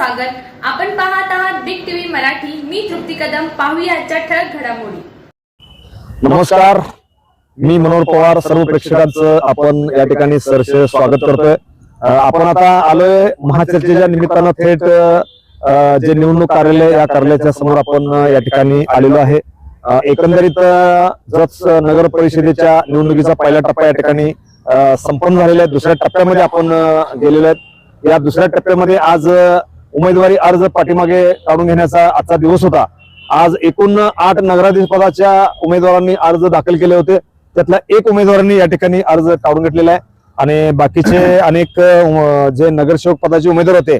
स्वागत. आपण पाहत आहात बिग टीव्ही मराठी. मी तृप्ती कदम. पाहूया ठळक घडामोडी. नमस्कार. मी मनोहर पवार. सर्व प्रेक्षकांचं आपण या ठिकाणी सरस स्वागत करतोय. आपण आता आलोय महाचर्चेच्या निमित्तानं थेट जे निवडणूक कार्यालय या कार्यालयाच्या समोर आपण या ठिकाणी आलेलो आहे. एकंदरीत अं, नगर परिषदेच्या निवडणुकीचा पहिला टप्पा या ठिकाणी संपन्न झालेला आहे. दुसऱ्या टप्प्यामध्ये आपण गेलेलो आहेत या दुसऱ्या टप्प्यामध्ये आज उमेदवारी अर्ज पाठीमागे काढून घेण्याचा आजचा दिवस होता. आज एकूण आठ नगराधीश पदाच्या उमेदवारांनी अर्ज दाखल केले होते. त्यातल्या एक उमेदवारांनी या ठिकाणी अर्ज काढून घेतलेला आहे. आणि बाकीचे अनेक जे नगरसेवक पदाचे उमेदवार होते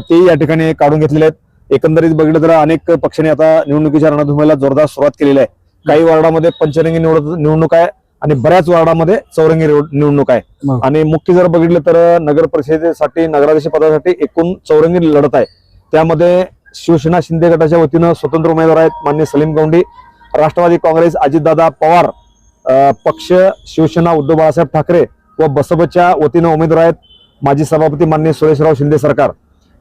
ते या ठिकाणी काढून घेतलेले आहेत. एकंदरीत बघितलं तर अनेक पक्षांनी आता निवडणुकीच्या रणधुमेला जोरदार सुरुवात केलेली आहे. काही वार्डामध्ये पंचरंगी निवड निवडणूक आहे. आणि बऱ्याच वार्डामध्ये चौरंगी निवड- निवडणूक आहे. आणि मुख्य जर बघितलं तर नगर परिषदेसाठी नगराध्यक्ष पदासाठी एकूण चौरंगी लढत आहे. त्यामध्ये शिवसेना शिंदे गटाच्या वतीनं स्वतंत्र उमेदवार आहेत मान्य सलीम गौंडी राष्ट्रवादी काँग्रेस अजितदादा पवार पक्ष शिवसेना उद्धव बाळासाहेब ठाकरे व बसपच्या वतीनं उमेदवार आहेत माजी सभापती मान्य सुरेशराव शिंदे सरकार.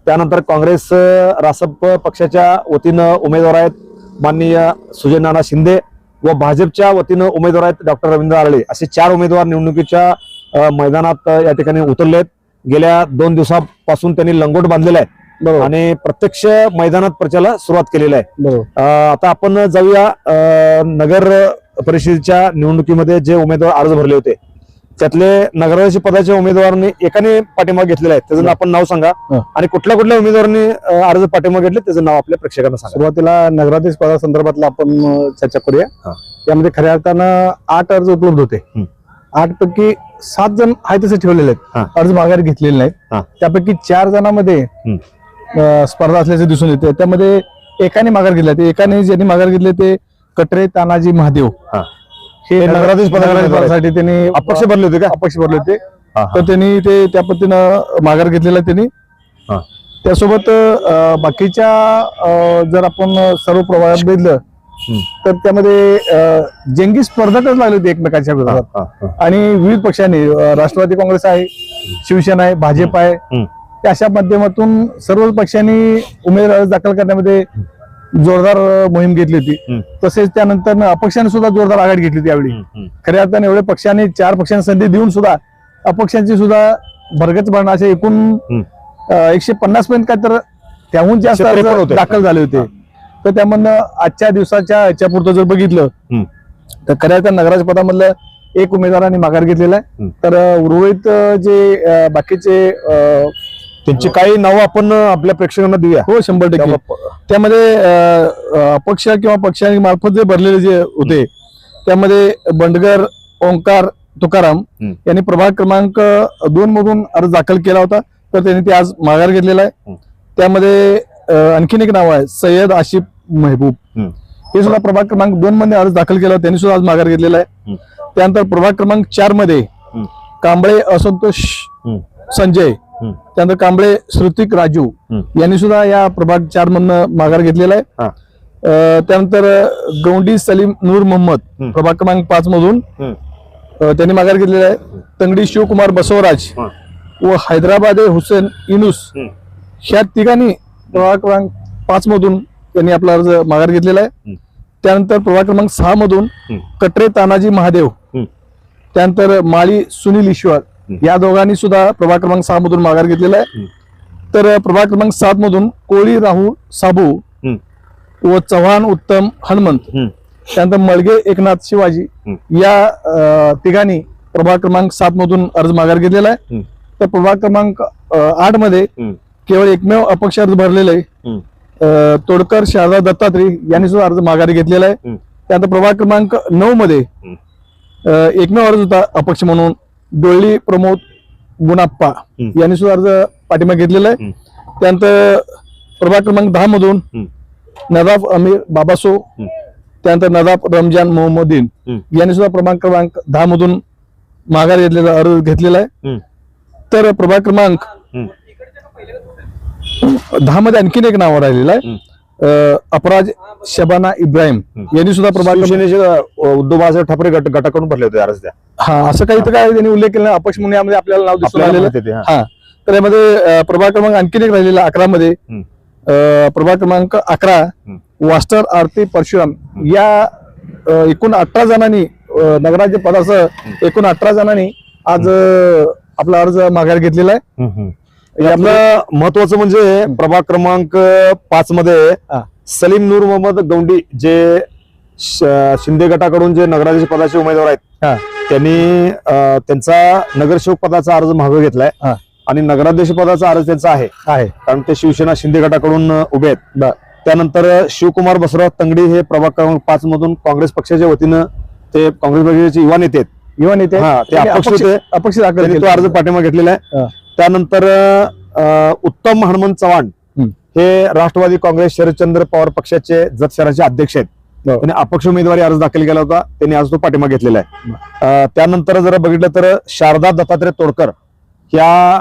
त्यानंतर काँग्रेस रासप पक्षाच्या वतीनं उमेदवार आहेत माननीय सुजय नाना शिंदे व भाजपच्या वतीनं उमेदवार आहेत डॉक्टर रवींद्र आरळे असे चार उमेदवार निवडणुकीच्या मैदानात या ठिकाणी उतरले आहेत गेल्या दोन दिवसापासून त्यांनी लंगोट बांधलेला आहे. आणि प्रत्यक्ष मैदानात प्रचाराला सुरुवात केलेली आहे. आता आपण जाऊया नगर परिषदेच्या निवडणुकीमध्ये जे उमेदवार अर्ज भरले होते. त्यातले नगराध्यक्ष पदाच्या उमेदवारांनी एकाने पाठिंबा घेतलेला आहे. त्याचं आपण नाव सांगा. आणि कुठल्या कुठल्या उमेदवारांनी अर्ज पाठिंबा घेतले त्याचं नाव आपल्या प्रेक्षकांना सांगा. सुरुवातीला नगराधीश पदासंदर्भातला आपण चर्चा करूया. हा. यामध्ये खऱ्या अर्थानं आठ अर्ज उपलब्ध होते. आठ पैकी सात जण आहे तसे ठेवलेले. आहेत. अर्ज माघारी घेतलेले नाहीत. त्यापैकी चार जणांमध्ये स्पर्धा असल्याचे दिसून येते. त्यामध्ये एकाने माघार घेतला ते एकाने ज्यांनी माघार घेतले ते कटरे तानाजी महादेव. हा. नगराधीश. पदासाठी त्यांनी अपक्ष भरले होते का अपक्ष भरले होते. तर त्यांनी ते त्या पद्धतीनं माघार घेतलेला त्यांनी. त्यासोबत बाकीच्या जर आपण सर्व प्रभागात बघितलं. तर त्यामध्ये जंगी स्पर्धकच लागले होते एकमेकांच्या विरोधात. आणि विविध पक्षांनी राष्ट्रवादी काँग्रेस आहे शिवसेना आहे भाजप आहे. त्या अशा माध्यमातून सर्व पक्षांनी उमेदवार दाखल करण्यामध्ये जोरदार मोहीम घेतली होती. तसेच त्यानंतर अपक्षांनी सुद्धा जोरदार आघाडी घेतली होती यावेळी. खऱ्या अर्थाने एवढ्या पक्षांनी चार पक्षांना संधी देऊन सुद्धा अपक्षांची सुद्धा भरगच भरणं असे एकूण एकशे पन्नास पर्यंत काय तर त्याहून जास्त अर्ज. दाखल झाले होते तर त्यामधनं आजच्या दिवसाच्या याच्यापुरतं जर बघितलं. तर खऱ्या अर्थानं नगराच्या पदामधलं एक उमेदवारांनी माघार घेतलेला आहे. तर उर्वरित जे बाकीचे त्यांची काही नावं आपण आपल्या प्रेक्षकांना देऊया हो शंभर टक्के त्यामध्ये अपक्ष किंवा पक्षांनी मार्फत जे भरलेले जे होते त्यामध्ये बंडगर ओंकार तुकाराम. यांनी प्रभाग क्रमांक दोन मधून अर्ज दाखल केला होता तर त्यांनी ते आज माघार घेतलेला आहे. त्यामध्ये आणखीन एक नाव आहे सय्यद आशिफ महबूब हं. सुद्धा प्रभाग क्रमांक दोन मध्ये अर्ज दाखल केला त्यांनी सुद्धा आज माघार घेतलेला आहे. त्यानंतर प्रभाग क्रमांक चारमध्ये. कांबळे असंतोष. संजय. त्यानंतर कांबळे श्रुतिक राजू. यांनी सुद्धा या प्रभाग चार मधनं माघार घेतलेला आहे त्यानंतर गौंडी सलीम नूर मोहम्मद. प्रभाग क्रमांक पाच मधून त्यांनी माघार घेतलेला आहे तंगडी शिवकुमार बसवराज. व हैदराबाद हुसेन इनुस. ह्या तिघांनी प्रभाग क्रमांक पाच मधून त्यांनी आपला अर्ज माघार घेतलेला आहे. त्यानंतर प्रभाग क्रमांक सहा मधून. कटरे तानाजी महादेव. त्यानंतर माळी सुनील ईश्वर. या दोघांनी सुद्धा प्रभाग क्रमांक सहा मधून माघार घेतलेला आहे. तर प्रभाग क्रमांक सात मधून कोळी राहुल साबू. व चव्हाण उत्तम हनुमंत. त्यानंतर मळगे एकनाथ शिवाजी. या तिघांनी प्रभाग क्रमांक सात मधून अर्ज माघार घेतलेला आहे. तर प्रभाग क्रमांक आठमध्ये. केवळ एकमेव अपक्ष अर्ज भरलेला तोडकर शारदा दत्तात्रय यांनी सुद्धा अर्ज माघारी घेतलेला आहे. त्यानंतर प्रभाग क्रमांक नऊ मध्ये एकमेव अर्ज होता अपक्ष म्हणून डोळी प्रमोद गुणाप्पा. यांनी सुद्धा अर्ज पाठिंबा घेतलेला आहे. त्यानंतर प्रभाग क्रमांक दहा मधून. नदाफ अमीर बाबासो. त्यानंतर नदाफ रमजान मोहम्मदीन. यांनी सुद्धा प्रभाग क्रमांक दहा मधून माघार घेतलेला अर्ज घेतलेला आहे. तर प्रभाग क्रमांक. दहा मध्ये आणखीन एक नाव राहिलेलं आहे अपराज शबाना इब्राहिम. यांनी सुद्धा प्रभाग अं, उद्धव बाळासाहेब ठाकरे गट गटाकडून भरले होते अर्ज त्या हा असं काही तर काय त्यांनी उल्लेख केला. अपक्ष म्हणून यामध्ये आपल्याला नाव दिसून आलेलं. हा. तर यामध्ये प्रभाग क्रमांक आणखीन एक राहिलेला अकरा मध्ये प्रभाग क्रमांक अकरा वास्टर आरती परशुराम या एकूण अठरा जणांनी अं, नगराध्यक्ष पदासह एकूण अठरा जणांनी आज आपला अर्ज माघार घेतलेला आहे. यातलं महत्वाचं म्हणजे प्रभाग क्रमांक पाच मध्ये. सलीम नूर मोहम्मद गौंडी जे शिंदे गटाकडून जे नगराध्यक्ष पदाचे उमेदवार आहेत हा. त्यांनी त्यांचा नगरसेवक पदाचा अर्ज मागे घेतलाय. आणि नगराध्यक्ष पदाचा अर्ज त्यांचा आहे कारण ते शिवसेना शिंदे गटाकडून उभे आहेत. त्यानंतर शिवकुमार बसवराव तंगडी हे प्रभाग क्रमांक पाच मधून काँग्रेस पक्षाच्या वतीनं ते काँग्रेस पक्षाचे युवा नेते आहेत युवा नेते हा, अपक्ष. अर्ज पाठिंबा घेतलेला. आहे त्यानंतर उत्तम हनुमंत चव्हाण. हे राष्ट्रवादी काँग्रेस शरदचंद्र पवार पक्षाचे जत शहराचे अध्यक्ष आहेत. बरोबर. त्यांनी अपक्ष उमेदवारी अर्ज दाखल केला होता. त्यांनी आज तो पाठिंबा घेतलेला आहे. त्यानंतर जर बघितलं तर शारदा दत्तात्रय तोडकर या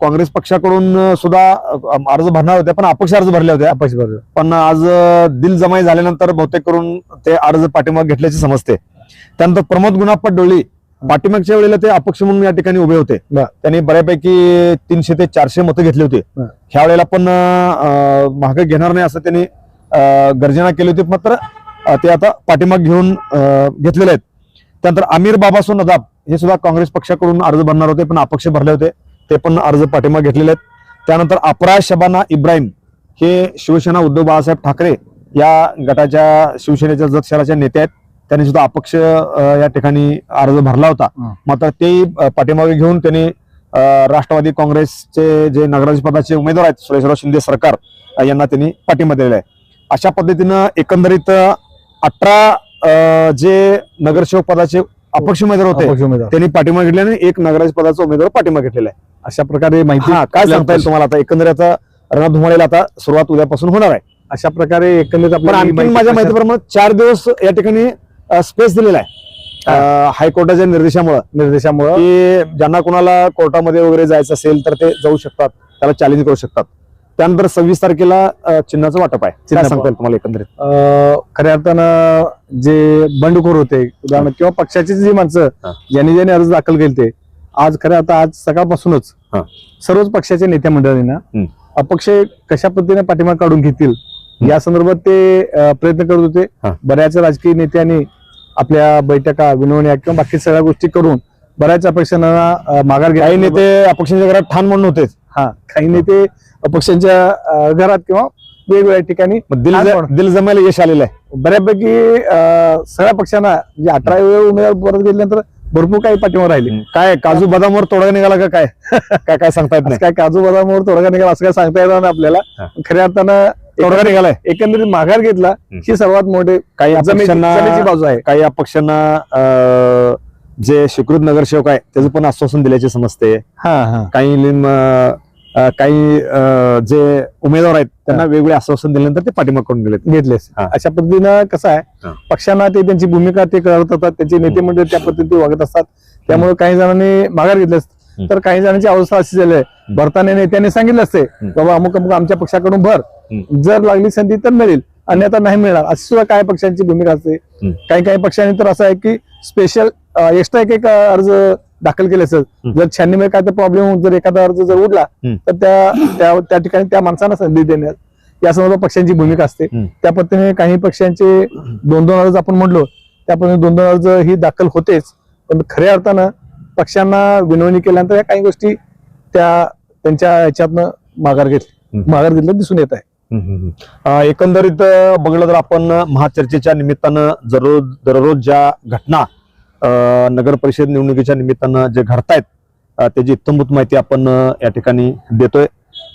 काँग्रेस पक्षाकडून सुद्धा अर्ज भरणार होत्या पण अपक्ष अर्ज भरले होते अपक्ष बरोबर पण आज दिल जमाई झाल्यानंतर बहुतेक करून ते अर्ज पाठिंबा घेतल्याचे समजते. त्यानंतर प्रमोद गुणाप्पा डोळी पाठिंबागच्या वेळेला ते अपक्ष म्हणून या ठिकाणी उभे होते. त्यांनी बऱ्यापैकी तीनशे ते चारशे मतं घेतली होती. ह्या वेळेला पण मागे घेणार नाही असं त्यांनी गर्जना केली होती. मात्र ते आता पाठिंबा घेऊन घेतलेले आहेत. त्यानंतर आमिर बाबासो नदाब हे सुद्धा काँग्रेस पक्षाकडून अर्ज भरणार होते पण अपक्ष भरले होते. ते पण अर्ज पाठिंबा घेतलेले आहेत. त्यानंतर अपरा शबाना इब्राहिम हे शिवसेना उद्धव बाळासाहेब ठाकरे या गटाच्या शिवसेनेच्या जत शहराच्या नेते आहेत. त्यांनी सुद्धा अपक्ष या ठिकाणी अर्ज भरला होता. मात्र ते पाठिंबागे घेऊन त्यांनी राष्ट्रवादी काँग्रेसचे जे नगराध्यक्ष पदाचे उमेदवार आहेत सुरेशराव शिंदे सरकार यांना त्यांनी पाठिंबा दिलेला आहे. अशा पद्धतीनं एकंदरीत अठरा जे नगरसेवक पदाचे अपक्ष उमेदवार होते त्यांनी पाठिंबा घेतला आणि एक नगराध्यक्ष पदाचा उमेदवार पाठिंबा घेतलेला आहे. अशा प्रकारे माहिती हा काय सांगता येईल तुम्हाला आता? एकंदरीत आता रणधुमाळीला आता सुरुवात उद्यापासून होणार आहे. अशा प्रकारे एकंदरीत माझ्या माहितीप्रमाणे चार दिवस या ठिकाणी स्पेस दिलेला आहे हायकोर्टाच्या निर्देशामुळे निर्देशामुळं की ज्यांना कोणाला कोर्टामध्ये वगैरे जायचं असेल तर ते जाऊ शकतात त्याला चॅलेंज करू शकतात त्यानंतर सव्वीस तारखेला चिन्हाचं वाटप आहे सांगता येईल तुम्हाला एकंदरीत खऱ्या अर्थानं जे बंडखोर होते उदाहरण किंवा पक्षाची जी माणसं. ज्यांनी ज्यांनी अर्ज दाखल केले ते आज खऱ्या अर्थ आज सकाळपासूनच. सर्वच पक्षाच्या नेत्या मंडळींना. अपक्ष कशा पद्धतीने पाठिंबा काढून घेतील या संदर्भात ते प्रयत्न करत होते. बऱ्याच राजकीय नेत्यांनी आपल्या बैठका विनवण्या किंवा बाकी सगळ्या गोष्टी करून बऱ्याच अपक्षांना माघार घ्या काही नेते अपक्षांच्या घरात ठाण म्हणून होते. हा काही नेते अपक्षांच्या घरात किंवा वेगवेगळ्या ठिकाणी दिल जमायला यश आलेलं आहे. बऱ्यापैकी सगळ्या पक्षांना म्हणजे अठरा वेळ उमेदवार परत गेल्यानंतर भरपूर काही पाठिंबा राहिले. काय काजू बदामवर तोडगा निघाला का काय? काय काय सांगता येत नाही. काय काजू बदामवर तोडगा निघाला असं काय सांगता येणार नाही आपल्याला. खऱ्या अर्थानं तोडगा निघालाय. एकंदरीत माघार घेतला ही सर्वात मोठे काही बाजू आहे. काही अपक्षांना जे स्वीकृत नगरसेवक आहे त्याचं पण आश्वासन दिल्याचे समजते. हा हा. काही काही जे उमेदवार आहेत त्यांना वेगवेगळे आश्वासन दिल्यानंतर ते पाठिंबा करून गेले घेतलेस. हा. अशा पद्धतीनं कसं आहे. पक्षांना ते त्यांची भूमिका ते करत असतात त्यांचे नेते मंडळ त्या पद्धतीने वागत असतात. त्यामुळे काही जणांनी माघार घेतले. तर काही जणांची अवस्था अशी झाली आहे. भरताना नेत्यांनी सांगितलं असते बाबा अमुक अमुक आमच्या पक्षाकडून भर. जर लागली संधी तर मिळेल अन्यथा नाही मिळणार अशी सुद्धा काही पक्षांची भूमिका असते. काही काही पक्षांनी तर असं आहे की स्पेशल एक्स्ट्रा एक एक अर्ज दाखल केले असेल. जर छाननी काय तर प्रॉब्लेम जर एखादा अर्ज जर उडला. तर त्या त्या- ठिकाणी त्या माणसांना संधी देण्यात या संदर्भात पक्षांची भूमिका असते. त्या पद्धतीने काही पक्षांचे दोन दोन अर्ज आपण म्हणलो त्या पद्धतीने दोन दोन अर्ज ही दाखल होतेच पण खऱ्या अर्थानं पक्षांना विनवणी केल्यानंतर या काही गोष्टी त्या त्यांच्या ह्याच्यातनं माघार घेतली. माघार घेतलं दिसून येत आहे एकंदरीत बघलं तर आपण महाचर्चेच्या निमित्तानं दररोज दररोज ज्या घटना नगर परिषद निवडणुकीच्या निमित्तानं जे घडतायत त्याची इत्तमभूत माहिती आपण या ठिकाणी देतोय.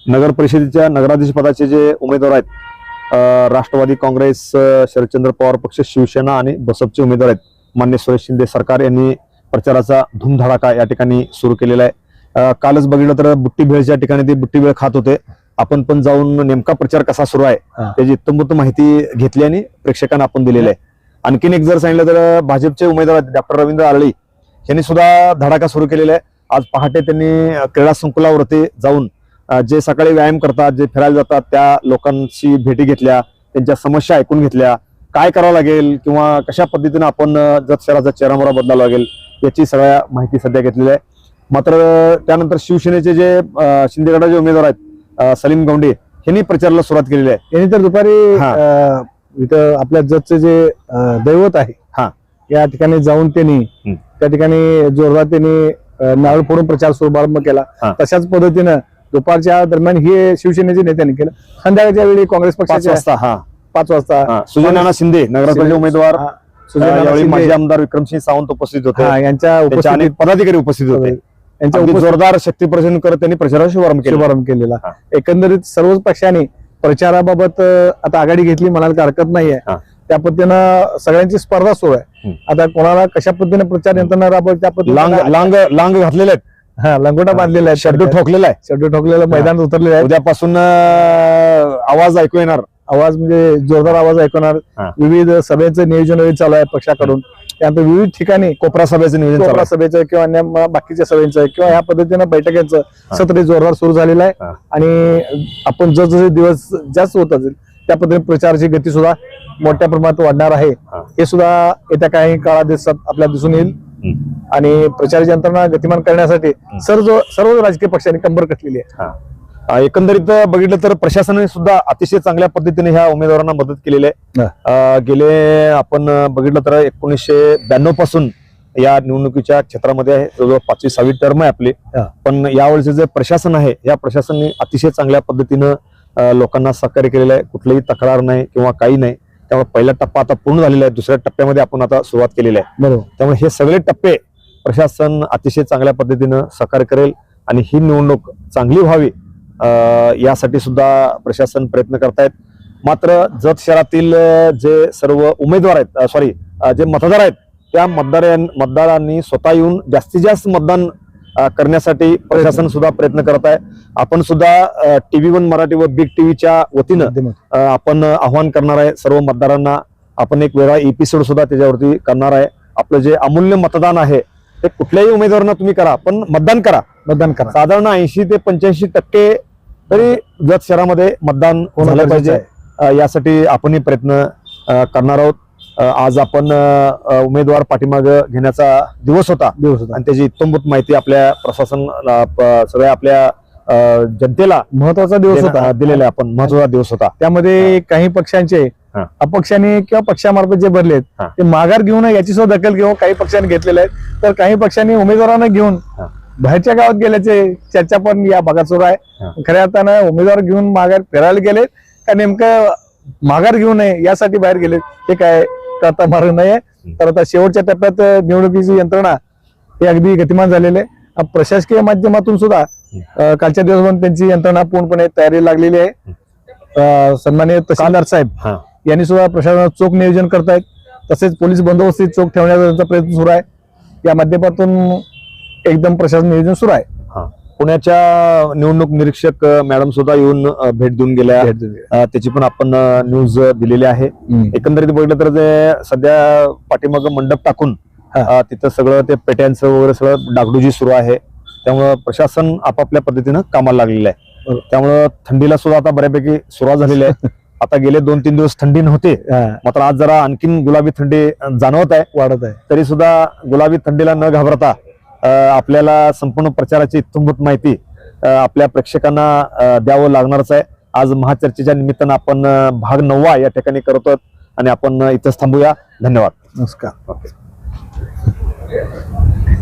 नगर परिषदेच्या नगराधीश पदाचे जे उमेदवार आहेत राष्ट्रवादी काँग्रेस शरदचंद्र पवार पक्ष शिवसेना आणि बसपचे उमेदवार आहेत. मान्य सुरेश शिंदे सरकार यांनी प्रचाराचा धुमधडाका या ठिकाणी सुरू केलेला आहे. कालच बघितलं तर बुट्टी भेळच्या ठिकाणी ते बुट्टी भेळ खात होते. आपण पण जाऊन नेमका प्रचार कसा सुरू आहे. त्याची इत्तमभूत माहिती घेतली आणि प्रेक्षकांना आपण दिलेली आहे. आणखीन एक जर सांगितलं तर भाजपचे उमेदवार डॉक्टर रवींद्र आरळी यांनी सुद्धा धडाका सुरू केलेला आहे. आज पहाटे त्यांनी क्रीडा संकुलावरती जाऊन जे सकाळी व्यायाम करतात जे फिरायला जातात त्या लोकांशी भेटी घेतल्या त्यांच्या समस्या ऐकून घेतल्या. काय करावं लागेल किंवा कशा पद्धतीने आपण जत शहराचा चेहरामोरा बदलावा लागेल याची सगळ्या माहिती सध्या घेतलेली आहे. मात्र त्यानंतर शिवसेनेचे जे अं, शिंदे गटाचे उमेदवार आहेत सलीम गौंडे यांनी प्रचाराला सुरुवात केलेली आहे. यांनी तर दुपारी इथं आपल्या जतचे जे दैवत आहे हा. या ठिकाणी जाऊन त्यांनी. त्या ठिकाणी जोरदार त्यांनी नारळ फोडून प्रचार शुभारंभ केला. तशाच पद्धतीनं दुपारच्या दरम्यान हे शिवसेनेच्या नेत्यांनी केलं. संध्याकाळच्या वेळी काँग्रेस पक्षाच्या वाजता हा. पाच वाजता. हा. सुजय नाना शिंदे नगराध्यक्ष उमेदवार. माजी आमदार विक्रमसिंह सावंत उपस्थित होते. यांच्या पदाधिकारी उपस्थित होते. यांच्या अगदी उपस्थितीत जोरदार शक्ती प्रदर्शन करत त्यांनी प्रचाराला शुभारंभ केला. शुभारंभ केलेला. एकंदरीत सर्वच पक्षांनी प्रचाराबाबत आता आघाडी घेतली म्हणाल काही हरकत नाहीये. त्या पद्धतीनं सगळ्यांची स्पर्धा सुरू आहे. आता कोणाला कशा पद्धतीने प्रचार यंत्रणा राबवत त्या लांग पद्धतीने लांग लांग घातलेले आहेत. हा लंगोटा बांधलेला आहे शेड्यू ठोकलेला आहे. शेड्यू ठोकलेलं मैदान उतरलेलं आहे उद्यापासून आवाज ऐकू येणार. आवाज म्हणजे जोरदार आवाज ऐकवणार हा. विविध सभेचं नियोजन चालू आहे पक्षाकडून त्यानंतर विविध ठिकाणी कोपरा सभेचं नियोजन कोपरा. सभेचं किंवा अन्य बाकीच्या सभेचं किंवा ह्या पद्धतीनं बैठकांचं सत्र जोरदार सुरू झालेलं आहे. आणि आपण जसजसे दिवस जास्त होत असेल त्या पद्धतीने प्रचाराची गती सुद्धा मोठ्या प्रमाणात वाढणार आहे हा. सुद्धा येत्या काही काळात दिवसात आपल्याला दिसून येईल. आणि प्रचार यंत्रणा गतिमान करण्यासाठी सर्व सर्व राजकीय पक्षांनी कंबर कटलेली आहे एकंदरीत बघितलं तर प्रशासनाने सुद्धा अतिशय चांगल्या पद्धतीने ह्या उमेदवारांना मदत केलेली आहे. गेले आपण बघितलं तर एकोणीसशे ब्याण्णवपासून या निवडणुकीच्या क्षेत्रामध्ये आहे. जवळजवळ पाचवी सहावी टर्म आहे आपली. पण यावेळेचे जे प्रशासन आहे या प्रशासनाने अतिशय चांगल्या पद्धतीनं लोकांना सहकार्य केलेलं आहे. कुठलीही तक्रार नाही किंवा काही नाही. त्यामुळे पहिला टप्पा आता पूर्ण झालेला आहे. दुसऱ्या टप्प्यामध्ये आपण आता सुरुवात केलेली आहे. बरोबर. त्यामुळे हे सगळे टप्पे प्रशासन अतिशय चांगल्या पद्धतीनं सहकार्य करेल आणि ही निवडणूक चांगली व्हावी यासाठी सुद्धा प्रशासन प्रयत्न करतायत. मात्र जत शहरातील जे सर्व उमेदवार आहेत सॉरी जे मतदार आहेत त्या मतदार मतदारांनी स्वतः येऊन जास्तीत जास्त मतदान करण्यासाठी प्रशासन सुद्धा प्रयत्न करत आहे आपण सुद्धा टीव्ही वन मराठी व बिग टीव्हीच्या वतीनं आपण आव्हान करणार आहे. सर्व मतदारांना आपण एक वेगळा एपिसोड सुद्धा त्याच्यावरती करणार आहे. आपलं जे अमूल्य मतदान आहे ते कुठल्याही उमेदवारांना तुम्ही करा पण मतदान करा. मतदान करा. साधारण ऐंशी ते पंच्याऐंशी टक्के तरी जत शहरामध्ये मतदान झालं पाहिजे. यासाठी आपणही प्रयत्न करणार आहोत. आज आपण उमेदवार पाठीमाग घेण्याचा दिवस होता. दिवस होता. आणि त्याची इत्तमभूत माहिती आपल्या प्रशासन सगळ्या आपल्या जनतेला महत्त्वाचा दिवस होता. दिलेला आपण. महत्त्वाचा दिवस होता. त्यामध्ये काही पक्षांचे. अपक्षांनी किंवा पक्षामार्फत जे भरलेत. ते माघार घेऊन याची सुद्धा दखल घेऊन काही पक्षांनी घेतलेले आहेत तर काही पक्षांनी उमेदवारांना घेऊन. बाहेरच्या गावात गेल्याचे चर्चा पण या भागात सुरू. आहे. खऱ्या अर्थानं उमेदवार घेऊन माघार फिरायला गेले का नेमकं माघार घेऊ नये यासाठी बाहेर गेले हे काय करता मार्ग नाहीये. तर आता शेवटच्या टप्प्यात निवडणुकीची यंत्रणा हे अगदी गतिमान झालेले प्रशासकीय माध्यमातून सुद्धा कालच्या दिवसभर त्यांची यंत्रणा पूर्णपणे तयारी लागलेली आहे. अ, सन्माननीय तहसीलदार साहेब यांनी सुद्धा प्रशासनात चोख नियोजन करतायत. तसेच पोलीस बंदोबस्ती चोख ठेवण्याचा त्यांचा प्रयत्न सुरू आहे. या माध्यमातून एकदम प्रशासन नियोजन सुरू आहे. पुण्याच्या निवडणूक निरीक्षक मॅडम सुद्धा येऊन भेट देऊन गेल्या. त्याची पण आपण न्यूज दिलेली आहे. एकंदरीत बघितलं तर ते सध्या पाठीमाग मंडप टाकून तिथं सगळं ते पेट्यांचं वगैरे सगळं डागडुजी सुरू आहे. त्यामुळं प्रशासन आपापल्या पद्धतीनं कामाला लागलेलं आहे. त्यामुळं थंडीला सुद्धा आता बऱ्यापैकी सुरुवात झालेली आहे. आता गेले दोन तीन दिवस थंडी नव्हते. मात्र आज जरा आणखीन गुलाबी थंडी जाणवत आहे. वाढत आहे. तरी सुद्धा गुलाबी थंडीला न घाबरता आपल्याला संपूर्ण प्रचाराची इत्थंभूत माहिती आपल्या प्रेक्षकांना द्यावं लागणारच आहे. आज महाचर्चेच्या निमित्तानं आपण भाग नववा या ठिकाणी करतो आणि आपण इथंच थांबूया. धन्यवाद. नमस्कार.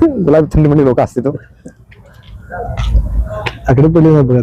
गुलाबी थंडी म्हणजे लोक असते तो. आकडे पडले